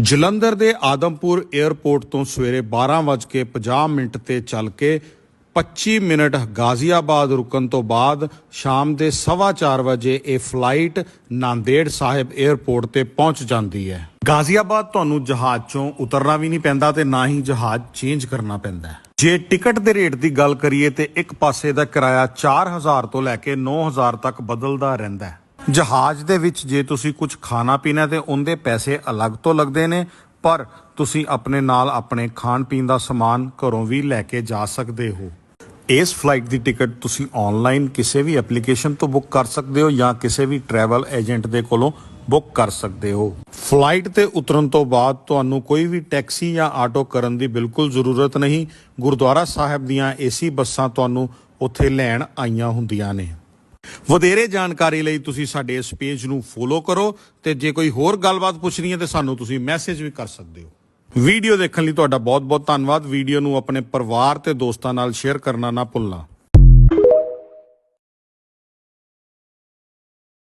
ਜਲੰਧਰ ਦੇ ਆਦਮਪੁਰ 에ਅਰਪੋਰਟ ਤੋਂ ਸਵੇਰੇ 12:50 ਮਿੰਟ ਤੇ ਚੱਲ ਕੇ 25 ਮਿੰਟ ਗਾਜ਼ੀਆਬਾਦ ਰੁਕਣ ਤੋਂ ਬਾਅਦ ਸ਼ਾਮ ਦੇ 4:30 ਵਜੇ ਇਹ ਫਲਾਈਟ ਨਾਂਦੇੜ ਸਾਹਿਬ 에ਅਰਪੋਰਟ ਤੇ ਪਹੁੰਚ ਜਾਂਦੀ ਹੈ। ਗਾਜ਼ੀਆਬਾਦ ਤੁਹਾਨੂੰ ਜਹਾਜ਼ 'ਚੋਂ ਉਤਰਨਾ ਵੀ ਨਹੀਂ ਪੈਂਦਾ ਤੇ ਨਾ ਹੀ ਜਹਾਜ਼ ਚੇਂਜ ਕਰਨਾ ਪੈਂਦਾ ਜੇ ਟਿਕਟ ਦੇ ਰੇਟ ਦੀ ਗੱਲ ਕਰੀਏ ਤੇ ਇੱਕ ਪਾਸੇ ਦਾ ਕਿਰਾਇਆ 4000 ਤੋਂ ਲੈ ਕੇ 9000 ਤੱਕ ਬਦਲਦਾ ਰਹਿੰਦਾ ਹੈ। ਜਹਾਜ਼ ਦੇ ਵਿੱਚ ਜੇ ਤੁਸੀਂ ਕੁਝ ਖਾਣਾ ਪੀਣਾ ਤੇ ਉਹਦੇ ਪੈਸੇ ਅਲੱਗ ਤੋਂ ਲੱਗਦੇ ਨੇ, ਪਰ ਤੁਸੀਂ ਆਪਣੇ ਨਾਲ ਆਪਣੇ ਖਾਣ ਪੀਣ ਦਾ ਸਮਾਨ ਘਰੋਂ ਵੀ ਲੈ ਕੇ ਜਾ ਸਕਦੇ ਹੋ। ਇਸ ਫਲਾਈਟ ਦੀ ਟਿਕਟ ਤੁਸੀਂ ਆਨਲਾਈਨ ਕਿਸੇ ਵੀ ਐਪਲੀਕੇਸ਼ਨ ਤੋਂ ਬੁੱਕ ਕਰ ਸਕਦੇ ਹੋ ਜਾਂ ਕਿਸੇ ਵੀ ਟਰੈਵਲ ਏਜੰਟ ਦੇ ਕੋਲੋਂ ਬੁੱਕ ਕਰ ਸਕਦੇ ਹੋ। ਫਲਾਈਟ ਤੇ ਉਤਰਨ ਤੋਂ ਬਾਅਦ ਤੁਹਾਨੂੰ ਕੋਈ ਵੀ ਟੈਕਸੀ ਜਾਂ ਆਟੋ ਕਰਨ ਦੀ ਬਿਲਕੁਲ ਜ਼ਰੂਰਤ ਨਹੀਂ। ਗੁਰਦੁਆਰਾ ਸਾਹਿਬ ਦੀਆਂ ਏਸੀ ਬੱਸਾਂ ਤੁਹਾਨੂੰ ਉੱਥੇ ਲੈਣ ਆਈਆਂ ਹੁੰਦੀਆਂ ਨੇ। ਵਧੇਰੇ ਜਾਣਕਾਰੀ ਲਈ ਤੁਸੀਂ ਸਾਡੇ ਇਸ ਪੇਜ ਨੂੰ ਫੋਲੋ ਕਰੋ ਤੇ ਜੇ ਕੋਈ ਹੋਰ ਗੱਲਬਾਤ ਪੁੱਛਣੀ ਹੈ ਤੇ ਸਾਨੂੰ ਤੁਸੀਂ ਮੈਸੇਜ ਵੀ ਕਰ ਸਕਦੇ ਹੋ। ਵੀਡੀਓ ਦੇਖਣ ਲਈ ਤੁਹਾਡਾ ਬਹੁਤ ਬਹੁਤ ਧੰਨਵਾਦ। ਵੀਡੀਓ ਨੂੰ ਆਪਣੇ ਪਰਿਵਾਰ ਤੇ ਦੋਸਤਾਂ ਨਾਲ ਸ਼ੇਅਰ ਕਰਨਾ ਨਾ ਭੁੱਲਣਾ।